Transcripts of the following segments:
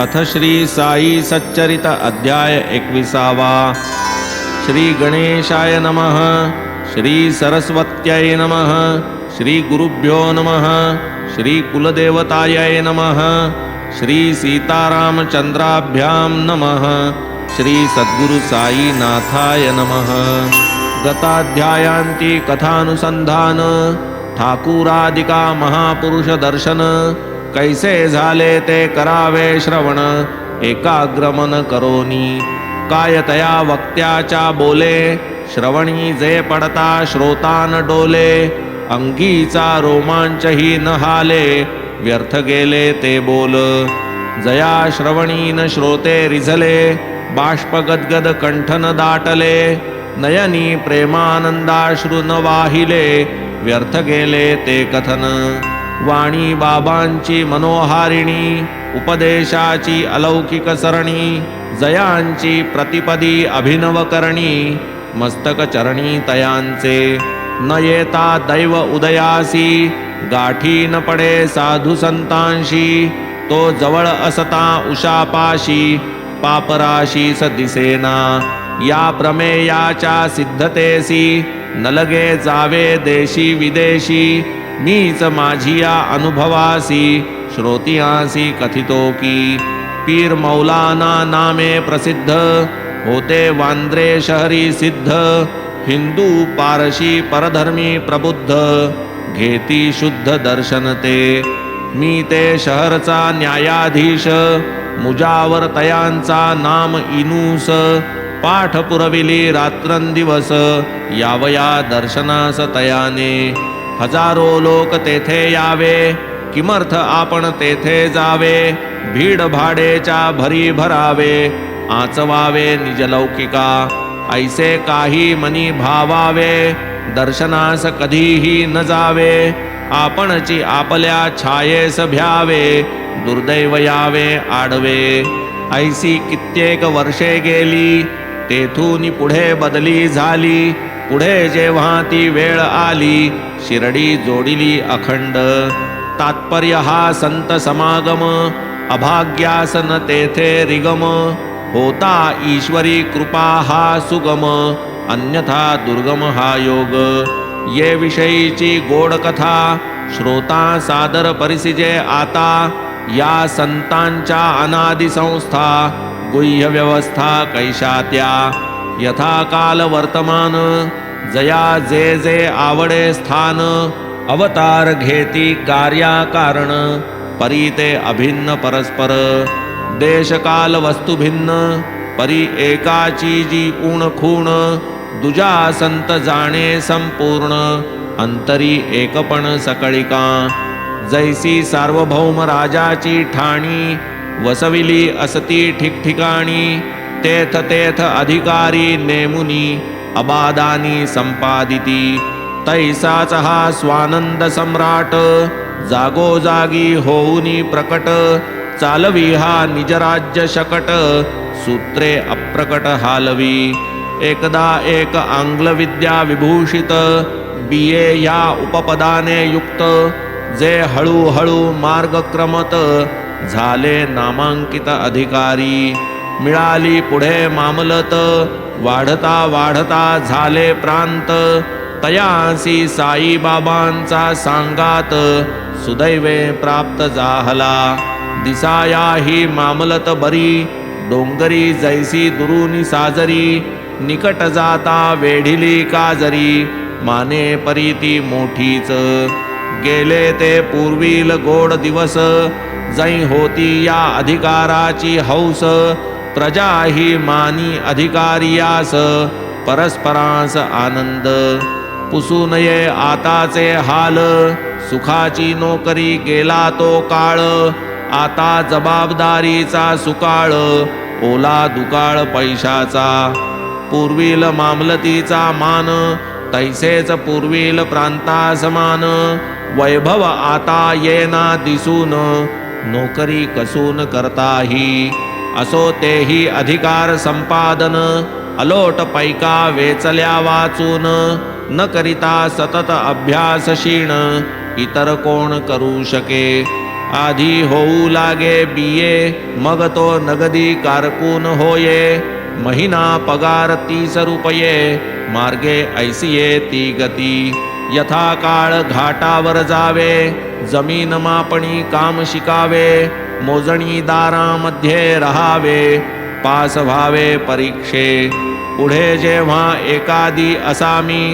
अथ श्री साई सच्चरित अध्याय एकविसावा। श्री गणेशाय नमः। श्री सरस्वत्यै नमः। श्री गुरुभ्यो नमः। श्री कुलदेवतायै नमः। श्री सीतारामचंद्राभ्यां नमः। श्री सद्गुरु साईनाथाय नमः। गताध्यायांती कथानुसंधान ठाकुरादिका महापुरुष दर्शन कैसे झाले ते करावे श्रवण? एकाग्रमन करोनी काय तया वक्त्याच्या बोले? श्रवणी जे पडता श्रोतान डोले. अंगीचा रोमांचही न हाले. व्यर्थ गेले ते बोल. जया श्रवणीन श्रोते रिझले. बाष्पगदगद कंठन दाटले. नयनी प्रेमानंदाश्रु न वाहिले. व्यर्थ गेले ते कथन. वाणी बाबांची मनोहारिणी उपदेशाची अलौकिक सरणी जयांची प्रतिपदी अभिनव करणी मस्तक चरणी तयांचे. न येता दैव उदयासी गाठी न पडे साधू संतांशी तो जवळ असता उशापाशी पापराशी स दिसेना या प्रमेयाच्या सिद्धतेसी न लगे जावे देशी विदेशी मीच माझिया अनुभवासी श्रोतियासी कथितो की पीर मौलाना नामे प्रसिद्ध होते वांद्रे शहरी सिद्ध हिंदू पारशी परधर्मी प्रबुद्ध घेती शुद्ध दर्शन ते मी ते शहरचा न्यायाधीश मुजावर तयांचा नाम इनूस पाठ पुरविली रात्रंदिवस यावया दर्शनास तयाने हजारो लोक तेथे यावे. किमर्थ आपण तेथे जावे. भीड भाडेच्या भरी भरावे. आचवावे निजलौकिका ऐसे काही मनी भावावे. दर्शनास कधीही न जावे. आपणची आपल्या छायेस भ्यावे. दुर्दैव यावे आडवे. ऐसी कित्येक वर्षे गेली. तेथून पुढे बदली झाली. पुढे जेव्हा ती वेळ आली शिरडी जोडिली अखंड. तात्पर्य हा संत समागम अभाग्यासन तेथे रिगम. होता ईश्वरी कृपा हा सुगम अन्यथा दुर्गम हा योग. ये विषयीची गोड कथा श्रोता सादर परिसिजे आता. या संतांच्या अनादि संस्था गुह्य व्यवस्था कैशात्या. यथा काल वर्तमान जया जे जे आवडे स्थान अवतार घेती कार्या कारण परी ते अभिन्न परस्पर। देशकाल वस्तू भिन्न। परी एकाची जी ऊण खूण। दुजा संत जाणे संपूर्ण। अंतरी एकपण सकळिका। जैसी सार्वभौम राजाची ठाणी। वसविली असती ठिकठिकाणी। तेथ तेथ अधिकारी नेमुनी अबादानी संपादिती। तैसाच हा स्वानंद सम्राट जागोजागी होऊनी प्रकट चालवी हा निजराज्य शकट सूत्रे अप्रकट हालवी। एकदा एक आंग्ल विद्या विभूषित बिये या उपपदाने युक्त जे हळूहळू मार्गक्रमत झाले नामांकित अधिकारी। मिळाली पुढे मामलत. वाढता वाढता झाले प्रांत. तयासी साईबाबांचा सांगात. सुदैवे प्राप्त जाहला. दिसाया ही मामलत बरी. डोंगरी जैसी दुरुनी साजरी. निकट जाता वेढिली काजरी. माने परीती मोठीच. गेले ते पूर्वील गोड दिवस. जै होती या अधिकाराची हौस. प्रजा ही मानी अधिकारियास परस्परांस आनंद. पुसू नये आताचे हाल सुखाची नोकरी गेला तो काळ. आता जबाबदारीचा सुकाळ ओला दुकाळ पैशाचा. पूर्वील मामलतीचा मान तैसेच पूर्वील प्रांता समान वैभव आता येना दिसून नोकरी कसून करताही असो तेही अधिकार संपादन. अलोट पैका वेचल्या वाचून. न करिता सतत अभ्यास क्षीण इतर कोण करू शके? आधी होऊ लागे बिये मग तो नगदी कारकून होये. महिना पगार तीस रुपये मार्गे ऐसिये ती गती. यथा काळ घाटावर जावे जमीन मापणी काम शिकावे मोजणी दारामध्ये राहावे पास व्हावे परीक्षे. पुढे जेव्हा एकादी असामी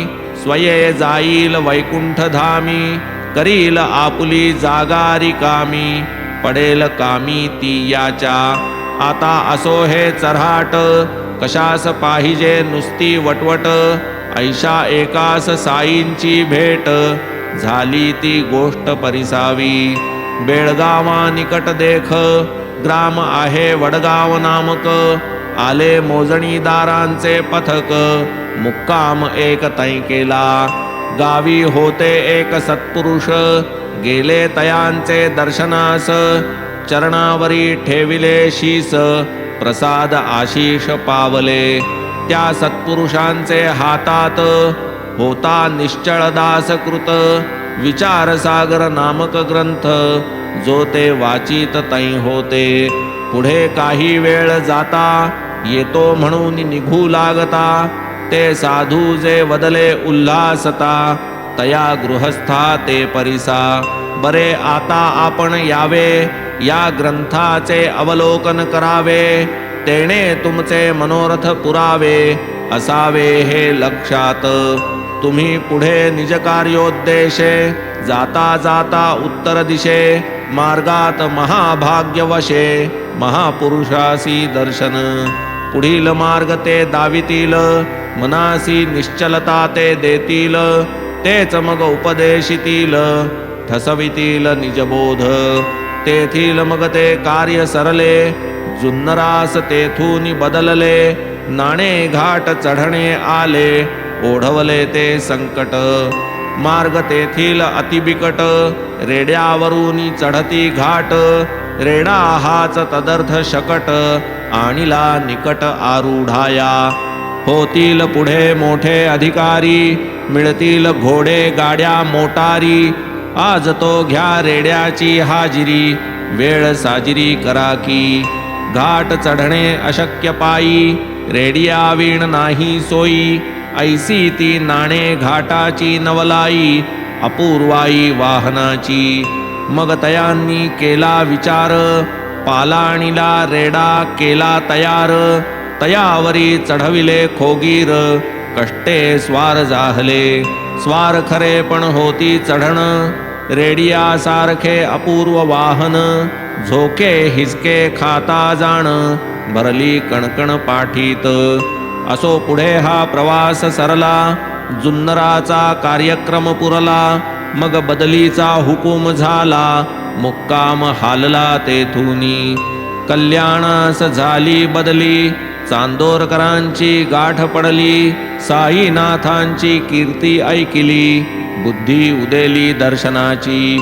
स्वये जाईल वैकुंठ धामी करील आपुली जागा रिकामी पडेल कामी ती याच्या. आता असो हे चराट कशास पाहिजे नुसती वटवट ऐशा एकास साईंची भेट. झाली ती गोष्ट परिसावी. बेळगावा निकट देख. ग्राम आहे वडगाव नामक. आले मोजणीदारांचे पथक. मुक्काम एक तै केला. गावी होते एक सत्पुरुष. गेले तयांचे दर्शनास. चरणावरी ठेविले शीस. प्रसाद आशीष पावले. त्या सत्पुरुषांचे हातात होता निश्चळ दासकृत विचारसागर नामक ग्रंथ जो ते वाचित तै होते. पुढे काही वेळ जाता येतो म्हणून निघू लागता. ते साधू जे वदले उल्हासता तया गृहस्था ते परिसा. बरे आता आपण यावे या ग्रंथाचे अवलोकन करावे. तेणे तुमचे मनोरथ पुरावे असावे हे लक्षात. तुम्ही पुढे निज कार्योद्देशे जाता जाता उत्तर दिशे मार्गात महाभाग्यवशे महापुरुषासी दर्शन. पुढील मार्ग ते दावितील मनासी निश्चलता ते देतील तेच मग उपदेशितील ठसवितील निजबोध. तेथील मग ते कार्य सरले जुन्नरास तेथून बदलले नाणे घाट चढणे आले ओढवले ते संकट. मार्ग तेथील अतिबिकट रेड्यावरून चढती घाट रेडा हाच तदर्थ शकट आणिला निकट आरूढाया. होतील पुढे मोठे अधिकारी मिळतील घोडे गाड्या मोटारी आज तो घ्या रेड्याची हाजिरी वेळ साजिरी करा की. घाट चढणे अशक्य पायी रेडिया वीण नाही सोयी. ऐसी ती नाणे घाटाची नवलाई अपूर्वाई वाहनाची. मग तयांनी केला विचार पालाणीला रेडा केला तयार. तयावरी चढविले खोगीर कष्टे स्वार जाहले. स्वार खरे पण होती चढण रेडियासारखे अपूर्व वाहन झोके हिसके खाता जाण भरली कणकण पाठीत. असो पुढे हा प्रवास सरला जुन्नराचा कार्यक्रम पुरला मग बदलीचा हुकूम झाला मुक्काम हालला तेथुनी. कल्याणास झाली बदली चांदोरकरांची गाठ पडली साईनाथांची कीर्ती ऐकिली. बुद्धी उदेली दर्शनाची.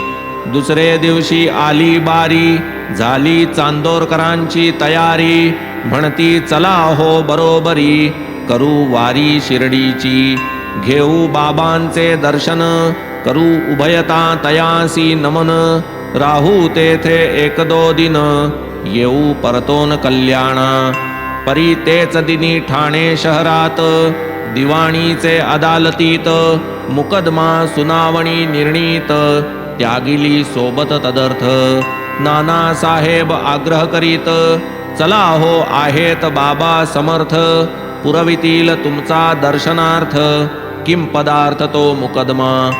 दुसरे दिवशी आली बारी झाली चांदोरकरांची तयारी. म्हणती चला हो बरोबरी करू वारी शिर्डीची. घेऊ बाबांचे दर्शन करू उभयता तयासी नमन. राहू तेथे एक दो दिन येऊ परतोन कल्याणा. परी तेच दिनी ठाणे शहरात दिवाणीचे अदालतीत मुकदमा सुनावणी निर्णीत त्यागिली सोबत तदर्थ. नाना साहेब आग्रह करीत चला हो आहेत बाबा समर्थ पुरवितील तुमचा दर्शनार्थ. किम पदार्थ तो मुकदमा?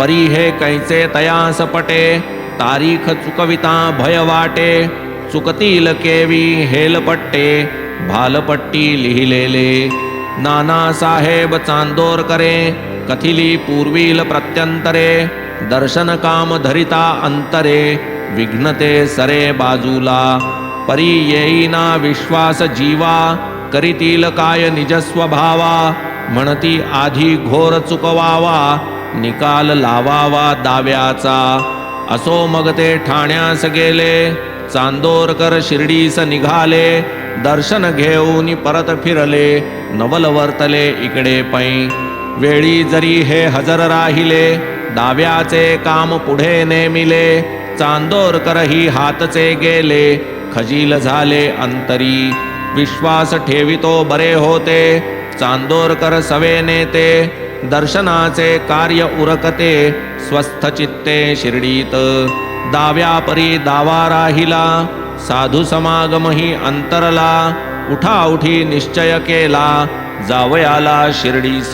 परी हे कैचे तयास पटे? तारीख चुकविता भय वाटे. चुकतील केवी हेलपट्टे? भालपट्टी लिहिलेले. नाना साहेब चांदोर करे कथिली पूर्वील प्रत्यंतरे दर्शन काम धरिता अंतरे विघ्नते सरे बाजूला परी येईना विश्वास जीवा करीतील काय निजस्वभावा म्हणती आधी घोर चुकवावा निकाल लावावा दाव्याचा. असो मग ते ठाण्यास गेले चांदोरकर शिर्डीस निघाले दर्शन घेऊन परत फिरले. नवल वर्तले इकडे पै. वेळी जरी हे हजर राहिले दाव्याचे काम पुढे नेमिले चांदोरकरही हातचे गेले खजील झाले अंतरी. विश्वास ठेवितो बरे होते चांदोरकर सवे नेते दर्शनाचे कार्य उरकते स्वस्थ चित्ते शिर्डीत. दाव्यापरी दावा राहिला साधू समागमही अंतरला उठाउठी निश्चय केला जावयाला शिर्डीस.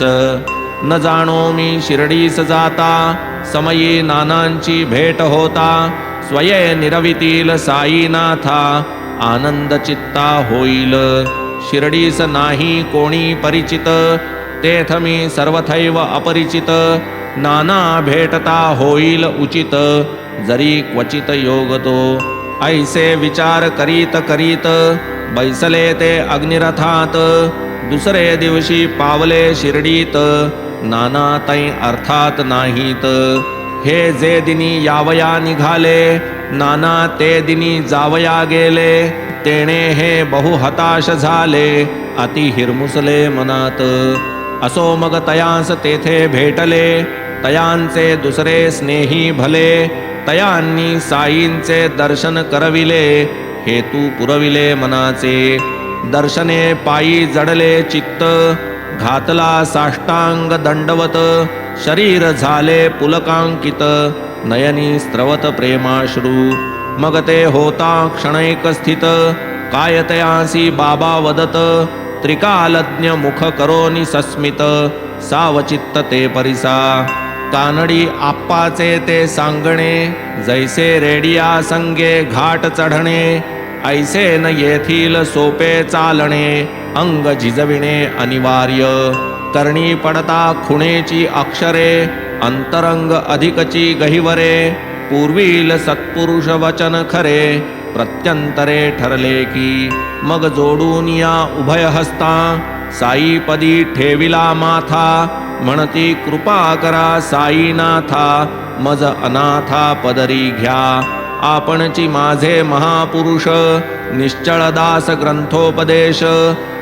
न जाणो मी शिर्डीस जाता समयी नानांची भेट होता स्वये निरवितील साईनाथा आनंद चित्ता होईल. शिर्डीस नाही कोणी परिचित तेथ मी सर्वथैव अपरिचित नाना भेटता होईल उचित जरी क्वचित योगतो. ऐसे विचार करीत करीत बैसले ते अग्निरथात. दुसरे दिवशी पावले शिर्डीत. नाना तै अर्थात नाहीत. हे जे दिनी यावया निघाले नाना ते दिनी जावया गेले तेणे हे बहु हताश झाले अति हिरमुसले मनात. असो मग तयांस तेथे भेटले तयांचे दुसरे स्नेही भले तयांनी साईंचे दर्शन करविले हेतू पुरविले मनाचे. दर्शने पायी जडले चित्त घातला साष्टांग दंडवत शरीर झाले पुलकांकित. नयनी स्त्रवत प्रेमाश्रू मग ते होता क्षणैक स्थित. काय तयासी बाबा वदत त्रिकालज्ञ मुख करोनी सस्मित. सावचित्त ते परिसा. कानडी आप्पाचे ते सांगणे जैसे रेडिया संगे घाट चढणे ऐसे न येथील सोपे चालणे अंग झिजविणे अनिवार्य. करणी पडता खुणेची अक्षरे अंतरंग अधिकची गहिवरे पूर्वील सत्पुरुष वचन खरे प्रत्यंतरे ठरले की मग जोडून या उभय हस्ता साईपदी ठेविला माथा म्हणती कृपा करा साईनाथा मज अनाथा पदरी घ्या. आपणची माझे महापुरुष निश्चळदास ग्रंथोपदेश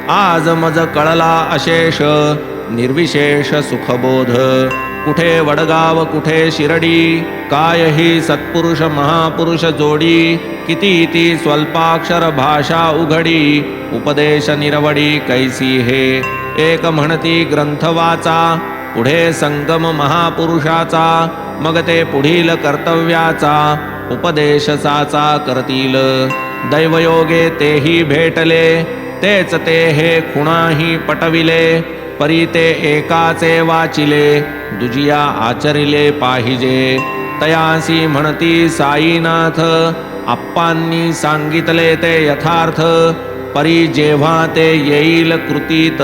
आज मज कळला अशेष निर्विशेष सुखबोध. कुठे वडगाव कुठे शिरडी काय ही सत्पुरुष महापुरुष जोडी किती ती स्वल्पाक्षर भाषा उघडी उपदेश निरवडी कैसी हे? एक म्हणती ग्रंथ वाचा पुढे संगम महापुरुषाचा मग ते पुढील कर्तव्याचा उपदेशसाचा करतील. दैवयोगे तेही भेटले तेच ते हे खुणाही पटविले परी ते एकाचे वाचिले दुजिया आचरिले पाहिजे. तयासी म्हणती साईनाथ आप्पांनी सांगितले ते यथार्थ परी जेव्हा ते येईल कृतीत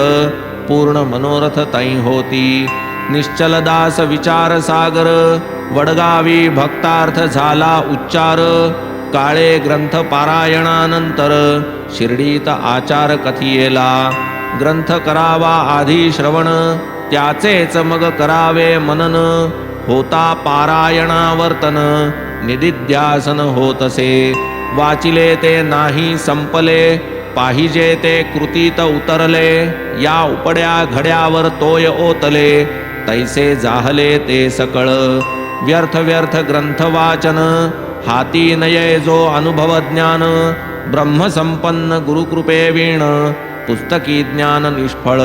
पूर्ण मनोरथ तै होती. निश्चलदास विचार सागर वडगावी भक्तार्थ झाला उच्चार. काळे ग्रंथ पारायणानंतर शिर्डीत आचार कथियेला. ग्रंथ करावा आधी श्रवण त्याचेच मग करावे मनन. होता पारायणावर्तन निदिध्यासन होतसे. वाचिले ते नाही संपले पाहिजे ते कृतीत उतरले. या उपड्या घड्यावर तोय ओतले. तैसे जाहले ते सकळ. व्यर्थ व्यर्थ ग्रंथ वाचन हाती नये जो अनुभव ज्ञान. ब्रह्मसंपन्न गुरुकृपे वीण. पुस्तकी ज्ञान निष्फळ.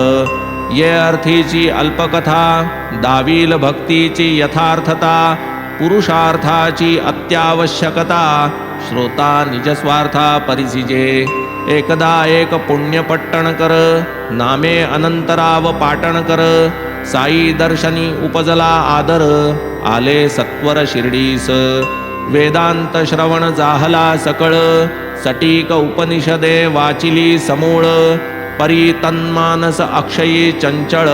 ये अर्थीची अल्पकथा. दावील भक्तीची यथार्थता. पुरुषार्थाची अत्यावश्यकता. श्रोता निजस्वार्था परिसिजे. एकदा एक पुण्यपट्टण कर नामे अनंतराव पाटण कर साई दर्शनी उपजला आदर आले सत्वर शिर्डीस. वेदांत श्रवण जाहला सकळ सटीक उपनिषदे वाचिली समूळ परी तन्मानस अक्षयी चंचळ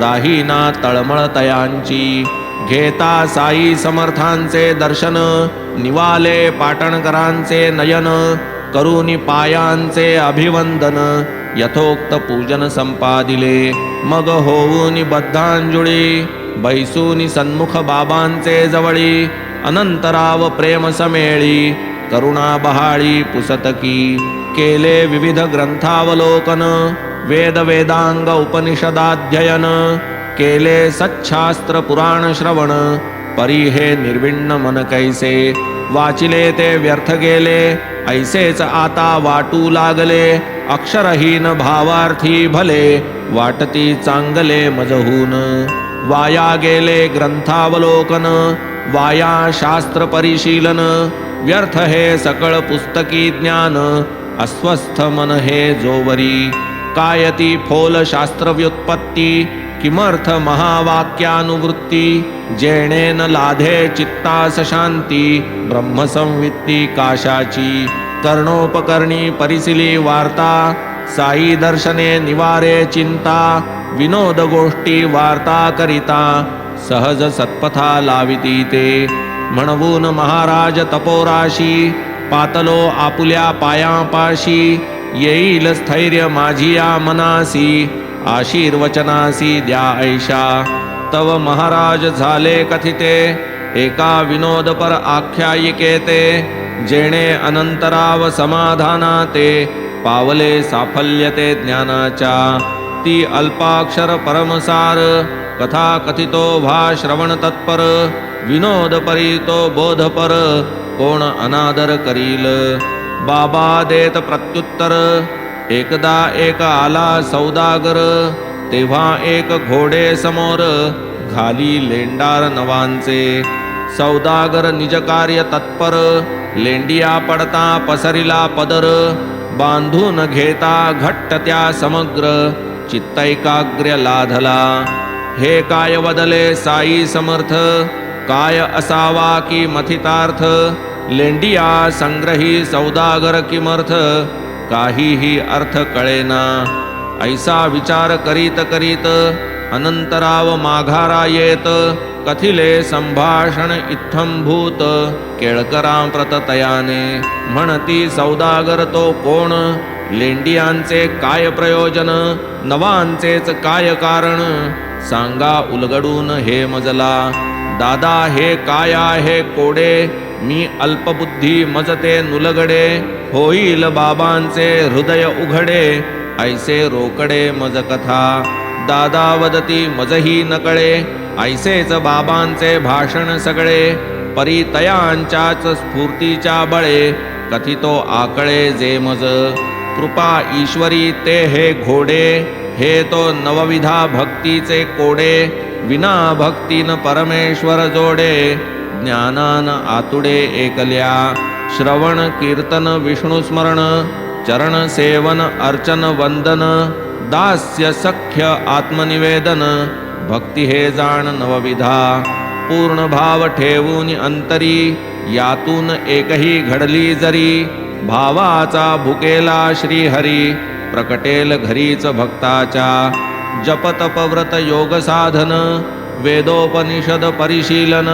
राहीना तळमळ तयांची. घेता साई समर्थांचे दर्शन निवाले पाटणकरांचे नयन करुनी पायांचे अभिवंदन यथोक्त पूजन संपादिले. मग होऊनी बद्धांजुळी बैसूनी सन्मुख बाबांचे जवळी अनंतराव प्रेम समेळी करुणा बहाळी पुसतकी. केले विविध ग्रंथावलोकन वेद वेदांग उपनिषदाध्ययन केले सच्छास्त्र पुराण श्रवण परी हे निर्विण्ण मन कैसे? वाचिले ते व्यर्थ गेले. ऐसेच आता वाटू लागले. अक्षरहीन भावार्थी भले वाटती चांगले मजहून. वाया गेले ग्रंथावलोकन वाया शास्त्र परिशीलन. व्यर्थ हे सकळ पुस्तकी ज्ञान अस्वस्थ मन हे जोवरी. कायती फोल शास्त्र व्युत्पत्ती किमर्थ महावाक्यानुवृत्ती? जेणेन लाधे चित्तास शांती ब्रह्मसंवित्ती काशाची। कर्णोपकरणी परिसिली वार्ता साई दर्शने निवारे चिंता विनोद गोष्टी वार्ता करिता सहज सत्पथा लाविती ते। म्हणवून महाराज तपोराशी पातलो आपुल्या पायापाशी येईल स्थैर्य माझिया मनासी। आशीर्वचनासी द्या ऐशा। तव महाराज झाले कथिते एका विनोदपर आख्यायिकेते जेणे अनंतराव समाधाना ते पावले साफल्यते ज्ञानाच्या। ती अल्पाक्षर परमसार कथा कथितो भा श्रवण तत्पर विनोद परी तो बोधपर कोण अनादर करील। बाबा देत प्रत्युत्तर एकदा एक आला सौदागर तेव्हा एक घोडे समोर घाली लेंडार नवांचे. सौदागर निज कार्य तत्पर लेंडिया पडता पसरिला पदर बांधून घेता घट्ट त्या समग्र चित्तैकाग्र्य लाधला. हे काय बदले साई समर्थ काय असावा की मथितार्थ? लेंडिया संग्रही सौदागर किमर्थ काहीही अर्थ कळेना. ऐसा विचार करीत करीत अनंतराव माघारा येत कथिले संभाषण इत्थंभूत केळकरां प्रततयाने. म्हणती सौदागर तो कोण? लेंडियांचे काय प्रयोजन? नवांचेच काय कारण? सांगा उलगडून हे मजला. दादा हे काय आहे कोडे? मी अल्पबुद्धी मजते नुलगडे होईल बाबांचे हृदय उघडे ऐसे रोकडे मज कथा दादा वदती मजही नकळे ऐसेच बाबांचे भाषण सगळे. परितयांच्याच स्फूर्तीच्या बळे कथितो आकळे जे मज. कृपा ईश्वरी ते हे घोडे हे तो नवविधा भक्तीचे कोडे. विना भक्तीन परमेश्वर जोडे. ज्ञानान आतुडे एकल्या। श्रवण कीर्तन विष्णुस्मरण चरण सेवन अर्चन वंदन दास्य सख्य आत्मनिवेदन भक्ती हे जाण नवविधा। पूर्ण भाव ठेवून अंतरी यातून एकही घडली जरी भावाचा भुकेला श्रीहरी प्रकटेल घरीच भक्ताच्या। जपतपव्रत योग साधन वेदोपनिषद परिशीलन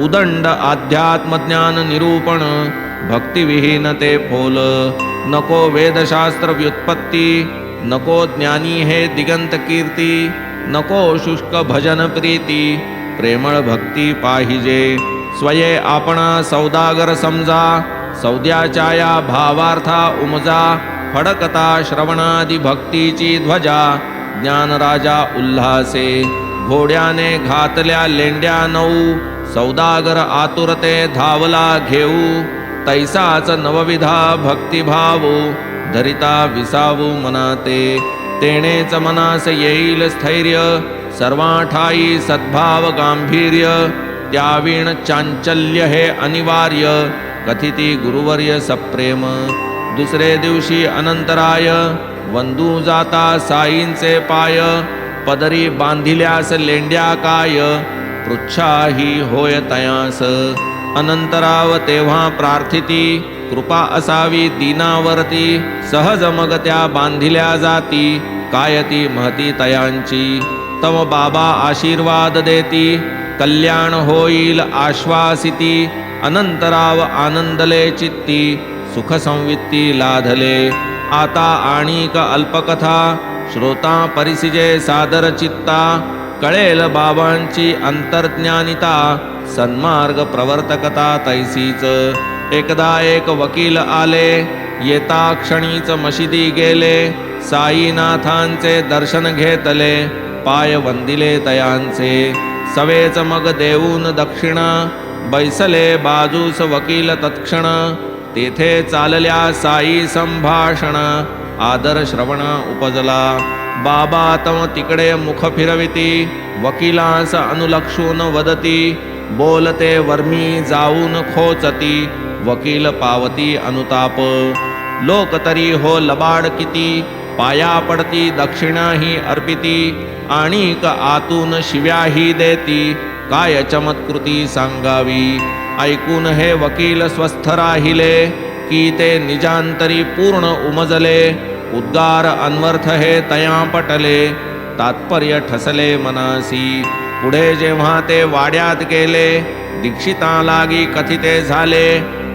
उदंड आध्यात्मज्ञान निरूपण भक्तिविहीन ते फोल। नको वेदशास्त्र व्युत्पत्ती नको ज्ञानी हे दिगंत कीर्ती नको शुष्क भजन प्रीती। प्रेमळ भक्ती पाहिजे। स्वये आपणा सौदागर समजा सौद्याच्या या भावार्था उमजा फडकता श्रवणादी भक्तीची ध्वजा ज्ञानराजा उल्हासे। घोड्याने घातल्या लेंड्या नऊ सौदागर आतुरते धावला घेऊ तैसाच नवविधा भक्तिभावू धरिता विसावू मनाते तेणेच मनास येईल स्थैर्य सर्वाठाई सद्भाव गांभीर्य त्यावीण चांचल्य हे अनिवार्य कथिती गुरुवर्य सप्रेम. दुसरे दिवशी अनंतराय वंदू जाता साईंचे पाय पदरी बांधिल्यास लेंड्या काय पृच्छाही होय तयास। अनंतराव तेव्हा प्रार्थिती कृपा असावी दीनावरती सहज मग त्या बांधिल्या जाती काय ती महती तयांची। तव बाबा आशीर्वाद देती कल्याण होईल आश्वासिती अनंतराव आनंदले चित्ती सुख संवित्ती लाधले। आता आणिक अल्पकथा श्रोता परिसिजे सादर चित्ता कळेल बाबांची अंतर्ज्ञानिता सन्मार्ग प्रवर्तकता तैसीच. एकदा एक वकील आले येता क्षणीच मशिदी गेले साईनाथांचे दर्शन घेतले पाय वंदिले तयांचे. सवेच मग देऊन दक्षिणा बैसले बाजूस वकील तत्क्षण तेथे चालल्या साई संभाषण आदर श्रवण उपजला. बाबा तव तिकडे मुख फिरविती वकिलांस अनुलक्षून वदती बोलते वर्मी जाऊन खोचती वकील पावती अनुताप. लोक तरी हो लबाड किती पाया पडती दक्षिणा ही अर्पिती आणिक आतून शिव्याही देती काय चमत्कृती सांगावी? ऐकून हे वकील स्वस्थ राहिले की ते निजांतरी पूर्ण उमजले उद्गार अन्वर्थ हे तया पटले तात्पर्य ठसले मनासी। पुढे जेव्हा ते वाड्यात गेले दीक्षिता लागी कथिते झाले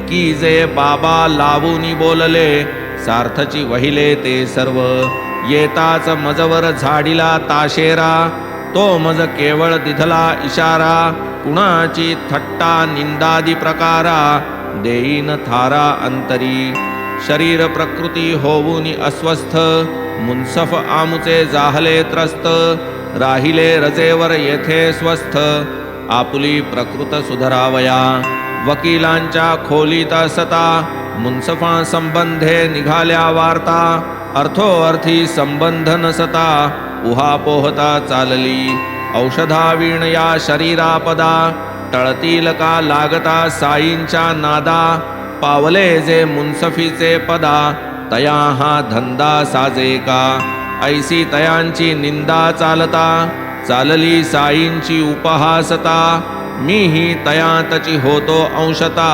की जे बाबा लावूनी बोलले सार्थची वहिले ते सर्व। येताच मजवर झाडीला ताशेरा तो मज केवळ दिधला इशारा कुणाची थट्टा निंदादी प्रकारा देईन थारा अंतरी। शरीर प्रकृती होऊन अस्वस्थ मुनसफ आमुचे जाहले त्रस्त राहिले रजेवर येथे स्वस्थ आपुली प्रकृत सुधरावया वकिलांच्या खोलीत सता मुनसफा संबंधे निघाल्या वार्ता अर्थोअर्थी संबंध नसता उहा पोहता चालली औषधावीण या शरीरापदा टळतील का लागता साईंच्या नादा पावले जे मुन्सफीचे पदा तया हा धंदा साजे का? ऐसी तयांची निंदा चालता चालली साईंची उपहासता मीही तयातची होतो अंशता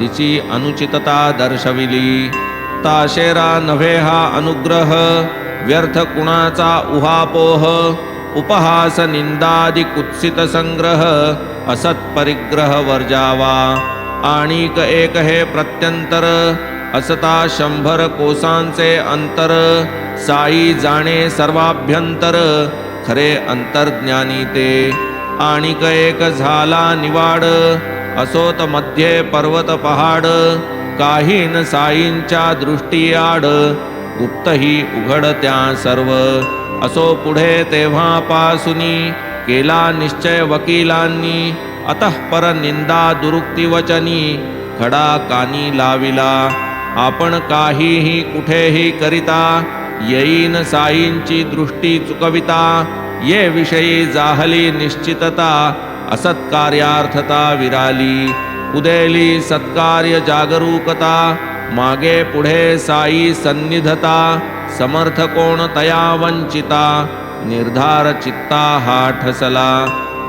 तिची अनुचितता दर्शविली. ताशेरा नव्हे हा अनुग्रह व्यर्थ कुणाचा उहापोह उपहास निंदादि कुत्सित संग्रह असत्परिग्रह वर्जावा. आणिक एक हे प्रत्यंतर असता शंभर कोसांचे अंतर. साई जाणे सर्वाभ्यंतर खरे अंतर्ज्ञानी ते. आणिक एक झाला निवाड असोत मध्ये पर्वत पहाड. काहीन साईंच्या दृष्टी आड गुप्तही उघड त्या सर्व. असो पुढे तेव्हापासुनी केला निश्चय वकिलांनी. अतः निंदा दुरुक्ती वचनी खडा कानी लाविला. आपण काहीही कुठेही करिता येईन साईंची दृष्टी चुकविता ये विषयी जाहली निश्चितता असत्कार्यार्थता विराली. उदेली सत्कार्य जागरूकता मागे पुढे साई सन्निधता समर्थ कोण तया वंचिता निर्धार चित्ता हा ठसला.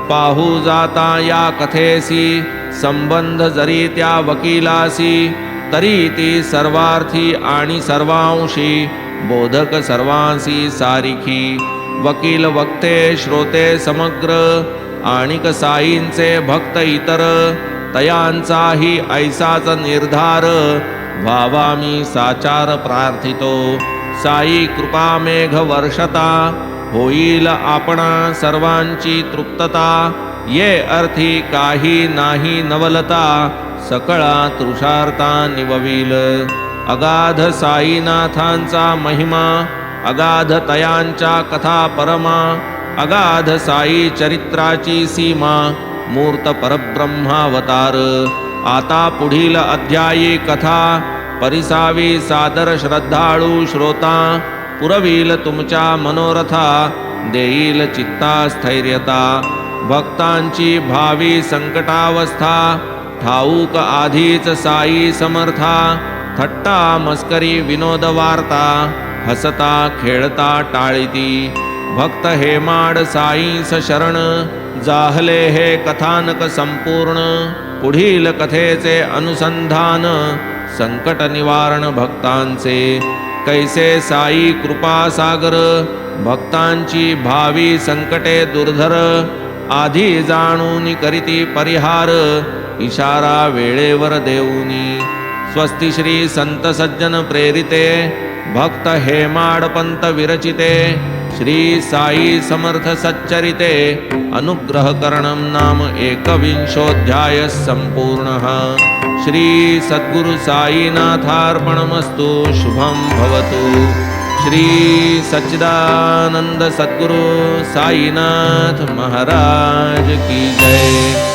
पाहू जाता या कथेसी संबंध जरी त्या वकिलासी तरी ती सर्वार्थी आणि सर्वांशी बोधक सर्वांसी सारिखी. वकील वक्ते श्रोते समग्र आणिक साईंचे भक्त इतर तयांचाही ऐसाच निर्धार व्हावा मी साचार प्रार्थितो. साई कृपा मेघ वर्षता होईल आपणा सर्वांची तृप्तता. ये अर्थी काही नाही नवलता सकळा तृषार्ता निववील. अगाध साईनाथांचा महिमा अगाध तयांच्या कथा परमा अगाध साई चरित्राची सीमा मूर्त परब्रह्मावतार. आता पुढील अध्यायी कथा परिसावी सादर श्रद्धाळू श्रोता पुरवील तुमच्या मनोरथा देईल चित्ता स्थैर्यता भक्तांची भावी संकटावस्था ठाऊक आधीच साई समर्था. थट्टा मस्करी विनोद वार्ता हसता खेळता टाळीती. भक्त हेमाड साईस शरण जाहले हे कथानक संपूर्ण. पुढील कथेचे अनुसंधान संकट निवारण भक्तांचे. कैसे साई कृपा सागर भक्तांची भावी संकटे दुर्धर आधी जाणून करीती परिहार इशारा वेळेवर देऊनी. स्वस्ती श्री संत सज्जन प्रेरिते भक्त हेमाडपंत विरचिते श्री साई समर्थ सच्चरिते अनुग्रह करणं नाम एकविंशोऽध्यायः सम्पूर्णः श्री सद्गुरु साईनाथार्पणमस्तु शुभं भवतु। श्री सच्चिदानंद सद्गुरु साईनाथ महाराज की जय।